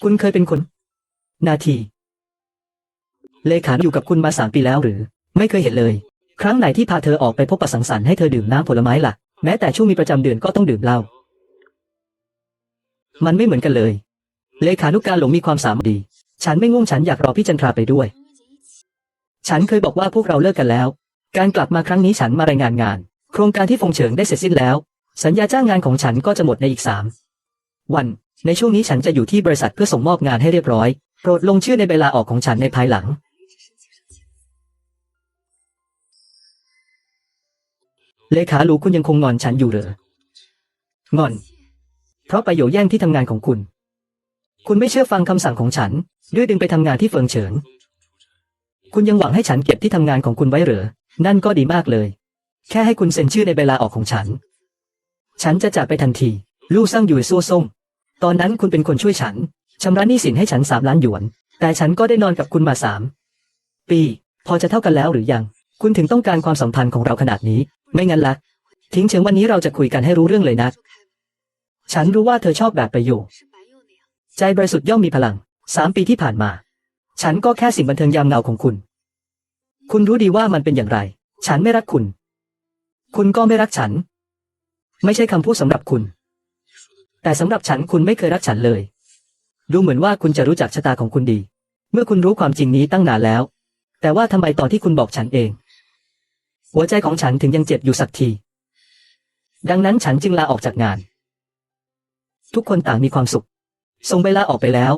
คุณเคยเป็นคน นาที เลขาอยู่กับคุณมาสามปีแล้วหรือ ไม่เคยเห็นเลย ครั้งไหนที่พาเธอออกไปพบปะสังสรรค์ให้เธอดื่มน้ำผลไม้ล่ะ แม้แต่ช่วงมีประจำเดือนก็ต้องดื่มเหล้า มันไม่เหมือนกันเลย เลขานุการหลงมีความสามารถดี ฉันไม่ง่วงฉันอยากรอพี่จันทราไปด้วย ฉันเคยบอกว่าพวกเราเลิกกันแล้ว การกลับมาครั้งนี้ฉันมารายงานงาน โครงการที่ฟงเฉิงได้เสร็จสิ้นแล้ว สัญญาจ้างงานของฉันก็จะหมดในอีกสามวัน ในช่วงนี้ฉันจะอยู่ที่บริษัทเพื่อส่งมอบงานให้เรียบร้อย โปรดลงชื่อในเวลาออกของฉันในภายหลัง เลขาหลูคุณยังคงงอนฉันอยู่เหรองอน เพราะไปโยแย่งที่ทำงานของคุณ คุณไม่เชื่อฟังคำสั่งของฉันด้วยดึงไปทำงานที่เฟิงเฉิงคุณยังหวังให้ฉันเก็บที่ทำงานของคุณไว้เหรอ นั่นก็ดีมากเลย แค่ให้คุณเซ็นชื่อในเวลาออกของฉัน ฉันจะจากไปทันที ลู่ซ่างอยู่ซัวซ่ง ตอนนั้นคุณเป็นคนช่วยฉันชำระหนี้สินให้ฉันสามล้านหยวน แต่ฉันก็ได้นอนกับคุณมาสามปี พอจะเท่ากันแล้วหรือยัง คุณถึงต้องการความสัมพันธ์ของเราขนาดนี้ ไม่งั้นละ่ะทิ้งเชิงวันนี้เราจะคุยกันให้รู้เรื่องเลยนะ ฉันรู้ว่าเธอชอบแบบประโยคใจบริสุทธิ์ย่อมมีพลัง สามปีที่ผ่านมา ฉันก็แค่สิ่งบันเทิงยามเงาของคุณ คุณรู้ดีว่ามันเป็นอย่างไร ฉันไม่รักคุณ คุณก็ไม่รักฉัน ไม่ใช่คำพูดสำหรับคุณ แต่สำหรับฉันคุณไม่เคยรักฉันเลย ดูเหมือนว่าคุณจะรู้จักชะตาของคุณดี เมื่อคุณรู้ความจริงนี้ตั้งนานแล้ว แต่ว่าทำไมตอนที่คุณบอกฉันเอง หัวใจของฉันถึงยังเจ็บอยู่สักที ดังนั้นฉันจึงลาออกจากงาน ทุกคนต่างมีความสุข ส่งใบลาออกไปแล้ว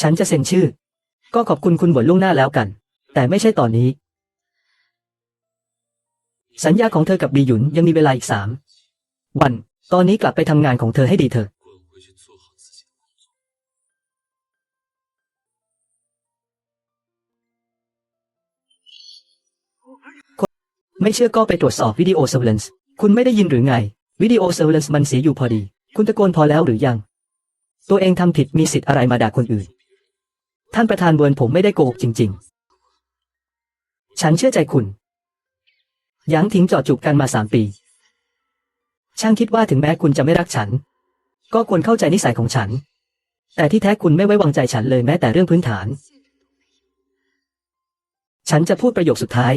ฉันจะเซ็นชื่อ ก็ขอบคุณคุณบนล่วงหน้าแล้วกัน แต่ไม่ใช่ตอนนี้ สัญญาของเธอกับบีหยุนยังมีเวลาอีกสามวัน ตอนนี้กลับไปทำงานของเธอให้ดีเถอะ ไม่เชื่อก็ไปตรวจสอบวิดีโอเซอร์เ l น c ์คุณไม่ได้ยินหรือไง วิดีโอเซอร์เ l น c ์มันเสียอยู่พอดี คุณตะโกนพอแล้วหรือยัง ตัวเองทำผิดมีสิทธิ์อะไรมาด่าคนอื่น ท่านประธานเวิร์นผมไม่ได้โกหกจริง ๆ ฉันเชื่อใจคุณยังทิ้งจอดจูบกันมาสามปี ช่างคิดว่าถึงแม้คุณจะไม่รักฉัน ก็ควรเข้าใจนิสัยของฉัน แต่ที่แท้คุณไม่ไว้วางใจฉันเลยแม้แต่เรื่องพื้นฐาน ฉันจะพูดประโยคสุดท้าย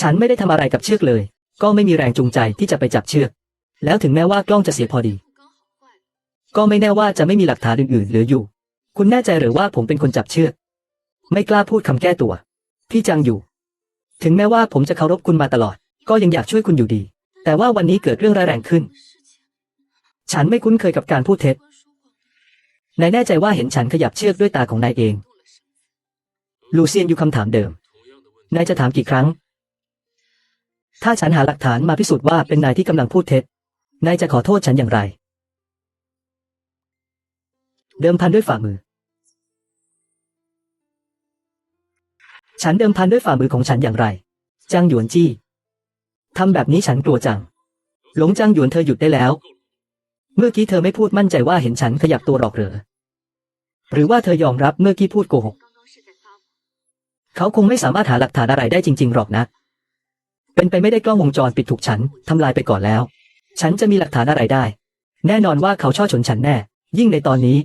ฉันไม่ได้ทำอะไรกับเชือกเลย ก็ไม่มีแรงจูงใจที่จะไปจับเชือก แล้วถึงแม้ว่ากล้องจะเสียพอดี ก็ไม่แน่ว่าจะไม่มีหลักฐานอื่นๆเหลืออยู่ คุณแน่ใจหรือว่าผมเป็นคนจับเชือก ไม่กล้าพูดคำแก้ตัว พี่จังอยู่ ถึงแม้ว่าผมจะเคารพคุณมาตลอด ก็ยังอยากช่วยคุณอยู่ดี แต่ว่าวันนี้เกิดเรื่องร้ายแรงขึ้น ฉันไม่คุ้นเคยกับการพูดเท็จ นายแน่ใจว่าเห็นฉันขยับเชือกด้วยตาของนายเอง ลูเซียนอยู่คำถามเดิม นายจะถามกี่ครั้ง ถ้าฉันหาหลักฐานมาพิสูจน์ว่าเป็นนายที่กำลังพูดเท็จ นายจะขอโทษฉันอย่างไร เดิมพันด้วยฝ่ามือ ฉันเดิมพันด้วยฝ่ามือของฉันอย่างไร จางหยวนจี้ ทำแบบนี้ฉันกลัวจัง หลงจางหยวนเธอหยุดได้แล้ว เมื่อกี้เธอไม่พูดมั่นใจว่าเห็นฉันขยับตัวหรอกเหรอ หรือว่าเธอยอมรับเมื่อกี้พูดโกหก เขาคงไม่สามารถหาหลักฐานอะไรได้จริง ๆ หรอกนะ เป็นไปไม่ได้กล้องวงจรปิดถูกฉันทำลายไปก่อนแล้ว ฉันจะมีหลักฐานอะไรได้ แน่นอนว่าเขาช่อฉนฉันแน่ ยิ่งในตอนนี้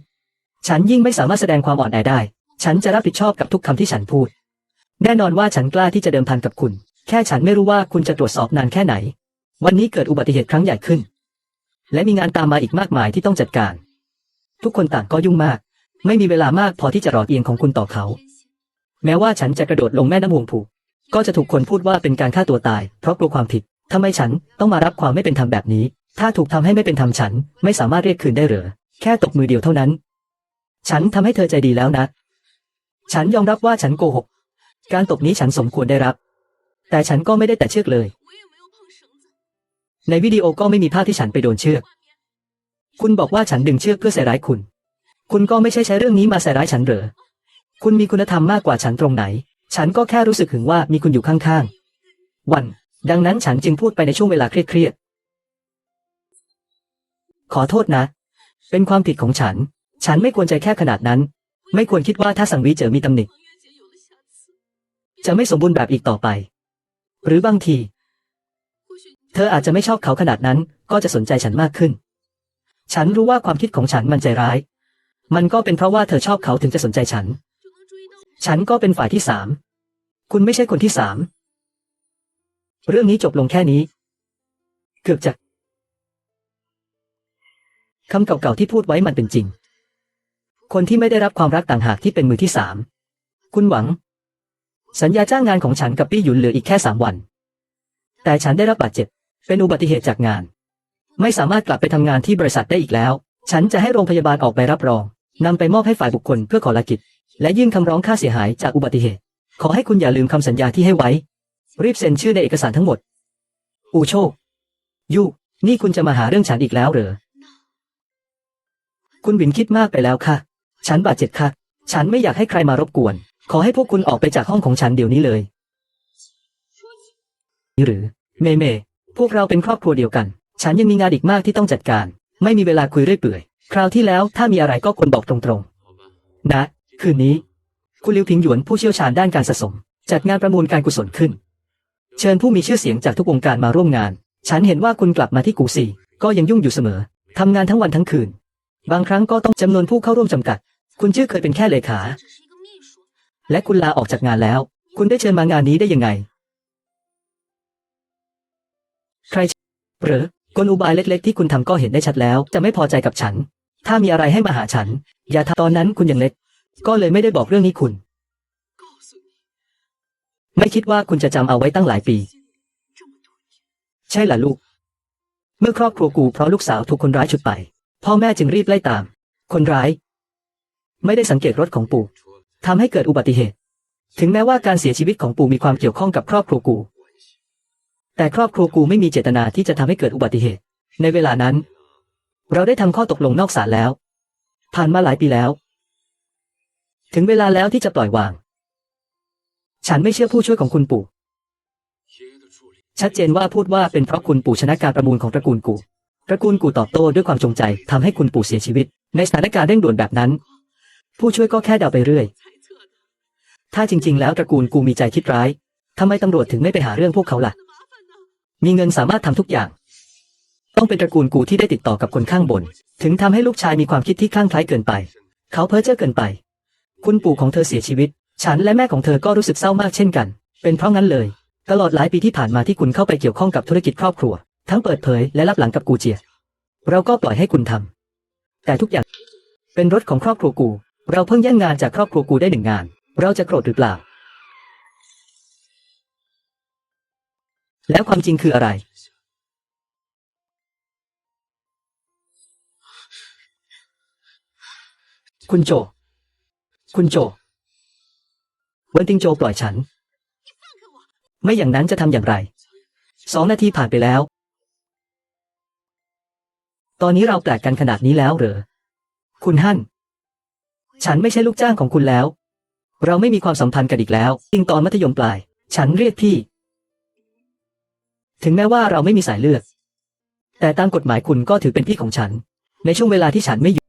ฉันยิ่งไม่สามารถแสดงความอ่อนแอได้ ฉันจะรับผิดชอบกับทุกคำที่ฉันพูด แน่นอนว่าฉันกล้าที่จะเดิมพันกับคุณ แค่ฉันไม่รู้ว่าคุณจะตรวจสอบนานแค่ไหน วันนี้เกิดอุบัติเหตุครั้งใหญ่ขึ้น และมีงานตามมาอีกมากมายที่ต้องจัดการ ทุกคนต่างก็ยุ่งมาก ไม่มีเวลามากพอที่จะรอเอียงของคุณต่อเขา แม้ว่าฉันจะกระโดดลงแม่น้ำหวงผูกก็จะถูกคนพูดว่าเป็นการฆ่าตัวตาย เพราะกลัวความผิดทำไมฉันต้องมารับความไม่เป็นธรรมแบบนี้ ถ้าถูกทำให้ไม่เป็นธรรมฉัน ไม่สามารถเรียกคืนได้หรือแค่ตกมือเดียวเท่านั้น ฉันทำให้เธอใจดีแล้วนะ ฉันยอมรับว่าฉันโกหก การตบนี้ฉันสมควรได้รับ แต่ฉันก็ไม่ได้แต่เชือกเลย ในวิดีโอก็ไม่มีภาพที่ฉันไปโดนเชือก คุณบอกว่าฉันดึงเชือกเพื่อใส่ร้ายคุณ คุณก็ไม่ใช่ใช้เรื่องนี้มาใส่ร้ายฉันเหรอ คุณมีคุณธรรมมากกว่าฉันตรงไหน ฉันก็แค่รู้สึกถึงว่ามีคุณอยู่ข้างๆ วัน ดังนั้นฉันจึงพูดไปในช่วงเวลาเครียดๆ ขอโทษนะ เป็นความผิดของฉัน ฉันไม่ควรใจแค่ขนาดนั้น ไม่ควรคิดว่าถ้าสังวีเจอมีตำหนิจะไม่สมบูรณ์แบบอีกต่อไป หรือบางที เธออาจจะไม่ชอบเขาขนาดนั้น ก็จะสนใจฉันมากขึ้น ฉันรู้ว่าความคิดของฉันมันใจร้าย มันก็เป็นเพราะว่าเธอชอบเขาถึงจะสนใจฉัน ฉันก็เป็นฝ่ายที่สาม คุณไม่ใช่คนที่สาม เรื่องนี้จบลงแค่นี้ เกือบจะคำเก่าๆที่พูดไว้มันเป็นจริง คนที่ไม่ได้รับความรักต่างหากที่เป็นมือที่สาม คุณหวัง สัญญาจ้างงานของฉันกับปี้หยุนเหลืออีกแค่สามวัน แต่ฉันได้รับบาดเจ็บ เป็นอุบัติเหตุจากงาน ไม่สามารถกลับไปทำงานที่บริษัทได้อีกแล้ว ฉันจะให้โรงพยาบาลออกใบรับรองนำไปมอบให้ฝ่ายบุคคลเพื่อขอลากิจ และยื่นคำร้องค่าเสียหายจากอุบัติเหตุ ขอให้คุณอย่าลืมคำสัญญาที่ให้ไว้ รีบเซ็นชื่อในเอกสารทั้งหมด อูโชคยูนี่คุณจะมาหาเรื่องฉันอีกแล้วเหรอ คุณวินคิดมากไปแล้วค่ะ ฉันบาดเจ็บค่ะ ฉันไม่อยากให้ใครมารบกวน ขอให้พวกคุณออกไปจากห้องของฉันเดี๋ยวนี้เลยหรือเมเม พวกเราเป็นครอบครัวเดียวกัน ฉันยังมีงานอีกมากที่ต้องจัดการ ไม่มีเวลาคุยเรื่อยเปื่อย คราวที่แล้วถ้ามีอะไรก็ควรบอกตรงๆ นะ คืนนี้ คุณลิวพิงหยวนผู้เชี่ยวชาญด้านการสะสม จัดงานประมูลการกุศลขึ้น เชิญผู้มีชื่อเสียงจากทุกวงการมาร่วมงาน ฉันเห็นว่าคุณกลับมาที่กูซีก็ยังยุ่งอยู่เสมอทำงานทั้งวันทั้งคืน บางครั้งก็ต้องจำนวนผู้เข้าร่วมจำกัด คุณชื่อเคยเป็นแค่เลขา และคุณลาออกจากงานแล้ว คุณได้เชิญมางานนี้ได้ยังไง ใครหรือกลอุบายเล็กๆ ที่คุณทำก็เห็นได้ชัดแล้ว จะไม่พอใจกับฉัน ถ้ามีอะไรให้มาหาฉัน อย่าทำตอนนั้นคุณยังเล็ก ก็เลยไม่ได้บอกเรื่องนี้คุณ ไม่คิดว่าคุณจะจำเอาไว้ตั้งหลายปี ใช่ล่ะลูก เมื่อครอบครัวกูเพราะลูกสาวถูกคนร้ายฉุดไป พ่อแม่จึงรีบไล่ตาม คนร้าย ไม่ได้สังเกตรถของปู่ ทำให้เกิดอุบัติเหตุ ถึงแม้ว่าการเสียชีวิตของปู่มีความเกี่ยวข้องกับครอบครัวกู แต่ครอบครัวกูไม่มีเจตนาที่จะทำให้เกิดอุบัติเหตุ ในเวลานั้น เราได้ทำข้อตกลงนอกศาลแล้ว ผ่านมาหลายปีแล้ว ถึงเวลาแล้วที่จะปล่อยวาง ฉันไม่เชื่อผู้ช่วยของคุณปู่ ชัดเจนว่าพูดว่าเป็นเพราะคุณปู่ชนะการประมูลของตระกูลกูตระกูลกูตอบโต้ด้วยความจงใจทำให้คุณปู่เสียชีวิต ในสถานการณ์เร่งด่วนแบบนั้น ผู้ช่วยก็แค่เดาไปเรื่อย ถ้าจริง ๆ แล้วตระกูลกูมีใจคิดร้ายทำไมตำรวจถึงไม่ไปหาเรื่องพวกเขาล่ะ มีเงินสามารถทำทุกอย่าง ต้องเป็นตระกูลกูที่ได้ติดต่อกับคนข้างบน ถึงทำให้ลูกชายมีความคิดที่ข้างคล้ายเกินไป เขาเพ้อเจ้อเกินไป คุณปู่ของเธอเสียชีวิต ฉันและแม่ของเธอก็รู้สึกเศร้ามากเช่นกัน เป็นเพราะงั้นเลย ตลอดหลายปีที่ผ่านมาที่คุณเข้าไปเกี่ยวข้องกับธุรกิจครอบครัว ทั้งเปิดเผยและลับหลังกับกูเจีย เราก็ปล่อยให้คุณทำแต่ทุกอย่างเป็นรถของครอบครัวกู เราเพิ่งแย่งงานจากครอบครัวกูได้หนึ่งงาน เราจะโกรธหรือเปล่า แล้วความจริงคืออะไร คุณโจ คุณโจเวนติงโจปล่อยฉัน ไม่อย่างนั้นจะทำอย่างไร สองนาทีผ่านไปแล้ว ตอนนี้เราแปลกกันขนาดนี้แล้วเหรอ คุณฮั่น ฉันไม่ใช่ลูกจ้างของคุณแล้ว เราไม่มีความสัมพันธ์กันอีกแล้วจริงตอนมัธยมปลาย ฉันเรียกพี่ ถึงแม้ว่าเราไม่มีสายเลือด แต่ตามกฎหมายคุณก็ถือเป็นพี่ของฉัน ในช่วงเวลาที่ฉันไม่อยู่